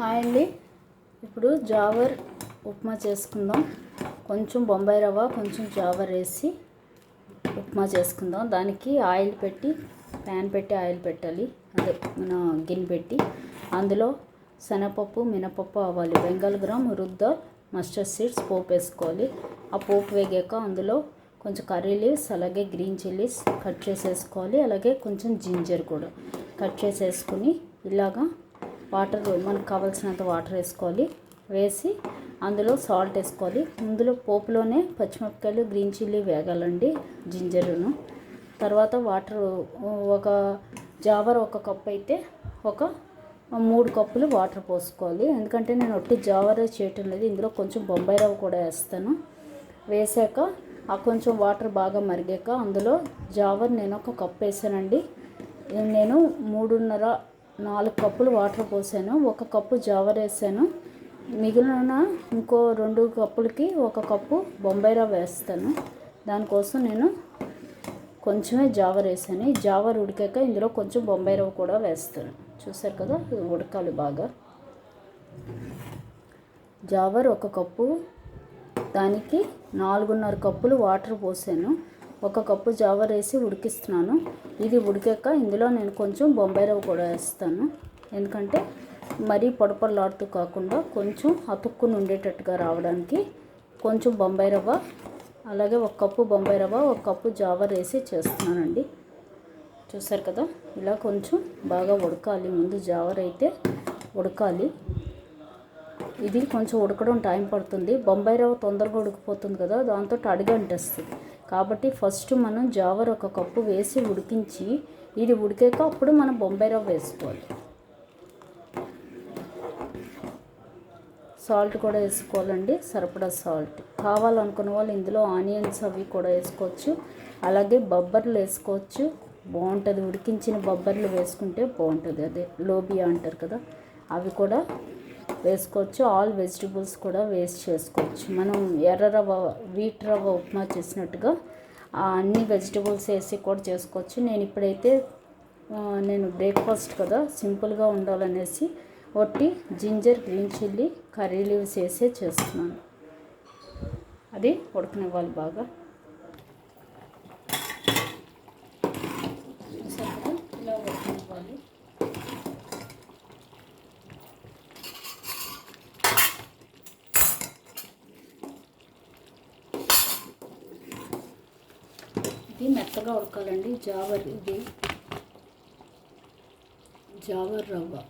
Hi అండి. ఇప్పుడు జావర్ ఉప్మా చేసుకుందాం. కొంచెం బొంబాయి రవ్వ కొంచెం జావర్ వేసి ఉప్మా చేసుకుందాం. దానికి ఆయిల్ పెట్టి ప్యాన్ పెట్టి ఆయిల్ పెట్టాలి. అదే మన గిన్నె పెట్టి. అందులో శనగపప్పు మినపప్పు అవ్వాలి బెంగాల్ గ్రామ్ రుద్ద మస్టర్డ్ సీడ్స్ పోపు వేసుకోవాలి. ఆ పోపు వేగాక అందులో కొంచెం కర్రీ లీవ్స్ అలాగే గ్రీన్ చిల్లీస్ కట్ చేసేసుకోవాలి. అలాగే కొంచెం జింజర్ కూడా కట్ చేసేసుకుని ఇలాగా వాటర్ మనకు కావాల్సినంత వాటర్ వేసుకోవాలి. వేసి అందులో సాల్ట్ వేసుకోవాలి. ఇందులో పోపులోనే పచ్చిమిరపకాయలు గ్రీన్ చిల్లీ వేగాలండి జింజరును. తర్వాత వాటర్ ఒక జావర్ ఒక కప్ అయితే ఒక మూడు కప్పులు వాటర్ పోసుకోవాలి. ఎందుకంటే నేను ఒట్టి జావర్ చేయటం లేదు. ఇందులో కొంచెం బొంబాయి రవ్వ కూడా వేస్తాను. వేసాక ఆ కొంచెం వాటర్ బాగా మరిగాక అందులో జావర్ నేను ఒక కప్ వేసానండి. నేను మూడున్నర నాలుగు కప్పులు వాటర్ పోసాను ఒక కప్పు జావర్ వేసాను. మిగిలిన ఇంకో రెండు కప్పులకి ఒక కప్పు బొంబాయి రవ్వ వేస్తాను. దానికోసం నేను కొంచెమే జావర్ వేసాను. ఈ జావర్ ఉడికాక ఇందులో కొంచెం బొంబాయి రవ్వ కూడా వేస్తాను. చూసారు కదా ఉడకాలి బాగా. జావర్ ఒక కప్పు దానికి నాలుగున్నర కప్పులు వాటర్ పోసాను. ఒక కప్పు జావ వేసి ఉడికిస్తున్నాను. ఇది ఉడికాక ఇందులో నేను కొంచెం బొంబాయి రవ్వ కూడా వేస్తాను. ఎందుకంటే మరీ పొడపొడలాడుతూ కాకుండా కొంచెం అతుక్కుని ఉండేటట్టుగా రావడానికి కొంచెం బొంబాయి రవ్వ అలాగే ఒక కప్పు బొంబాయి రవ్వ ఒక కప్పు జావర్ వేసి చేస్తున్నానండి. చూసారు కదా ఇలా కొంచెం బాగా ఉడకాలి. ముందు జావర్ అయితే ఉడకాలి. ఇది కొంచెం ఉడకడం టైం పడుతుంది. బొంబాయి రవ్వ తొందరగా ఉడికిపోతుంది కదా దాంతో అడిగి అంటేస్తుంది కాబట్టి ఫస్ట్ మనం జావర్ ఒక కప్పు వేసి ఉడికించి ఇది ఉడికాక అప్పుడు మనం బొంబాయి రవ్వ వేసుకోవాలి. సాల్ట్ కూడా వేసుకోవాలండి సరిపడా సాల్ట్ కావాలనుకున్న వాళ్ళు ఇందులో ఆనియన్స్ అవి కూడా వేసుకోవచ్చు. అలాగే బొబ్బర్లు వేసుకోవచ్చు. బాగుంటుంది. ఉడికించిన బొబ్బర్లు వేసుకుంటే బాగుంటుంది. అదే లోబియా అంటారు కదా అవి కూడా వేసుకోవచ్చు. ఆల్ వెజిటబుల్స్ కూడా వేస్ట్ చేసుకోవచ్చు. మనం ఎర్ర రవ్వ వీట్ రవ్వ ఉప్మా చేసినట్టుగా ఆ అన్ని వెజిటబుల్స్ వేసి కూడా చేసుకోవచ్చు. నేను ఇప్పుడైతే నేను బ్రేక్ఫాస్ట్ కదా సింపుల్గా ఉండాలనేసి ఒట్టి ginger green chilli curry leaves వేసే చేస్తున్నాను. అది ఉడకనివ్వాలి బాగా చూసారు కదా? ఇలా ఉడకనివ్వాలి ఇది మెత్తగా ఉడకాలండి. జావర్ ఇది. జావర్ రవ్వ.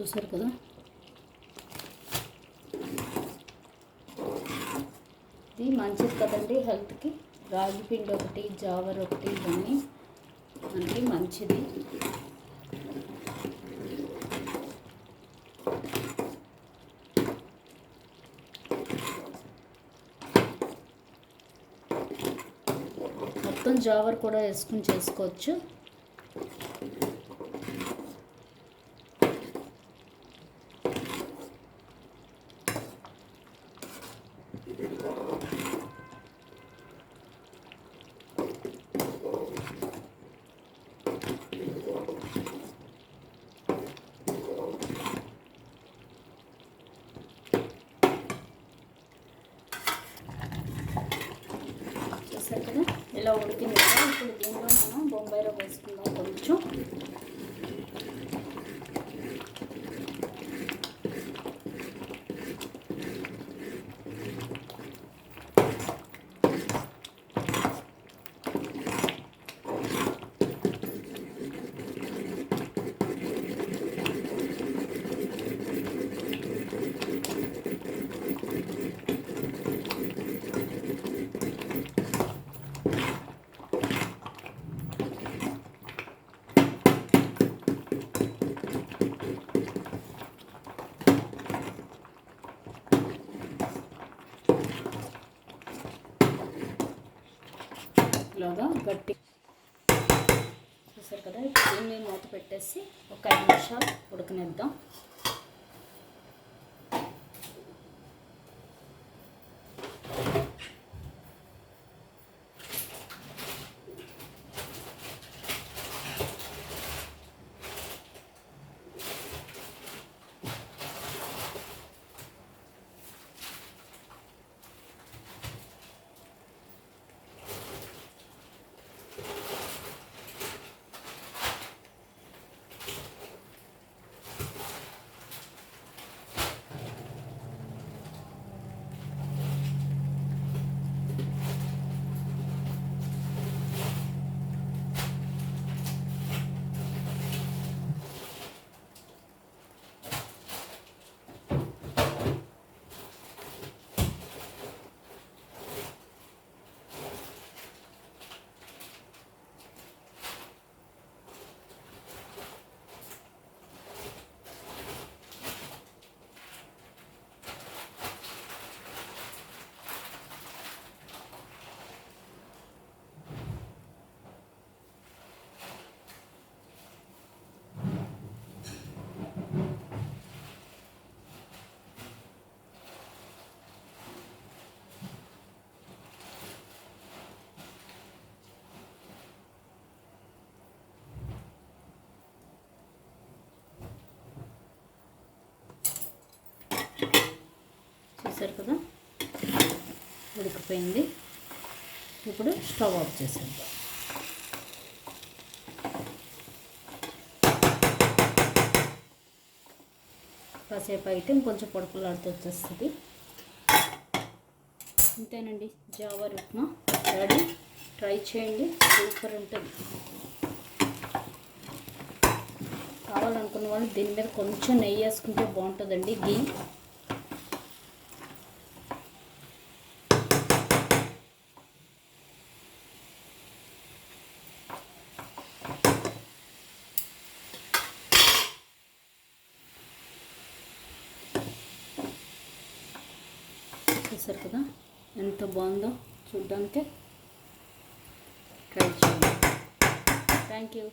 చూసారు కదా? ఇది మంచిది కదండి హెల్త్కి. రాగి పిండి ఒకటి జావర్ ఒకటి ఇవన్నీ. మనకి మంచిది. మొత్తం జావర్ కూడా వేసుకుని చేసుకోవచ్చు. చూసారు కదా? ఉడికింది ఇప్పుడు దీనిలో మనం బొంబాయి రవ్వ వేసుకుందాం కొంచెం ఇలాగా గట్టి చూసారు కదా? దీన్ని మూత పెట్టేసి ఒక ఐదు నిమిషాలు ఉడకనిద్దాం. చూసారు కదా? ఉడికిపోయింది. ఇప్పుడు స్టవ్ ఆఫ్ చేసేద్దాం. కాసేపు అయితే ఇంకొంచెం పొడకలాడుతూ వచ్చేస్తుంది. అంతేనండి జావర్ ఉప్మా రెడీ? ట్రై చేయండి. సూపర్ ఉంటుంది. కావాలనుకున్న వాళ్ళు దీని మీద కొంచెం నెయ్యి వేసుకుంటే బాగుంటుందండి. గీ. చూసారు కదా? ఎంత బాగుందో చూడ్డానికి ట్రై చేయండి. Thank you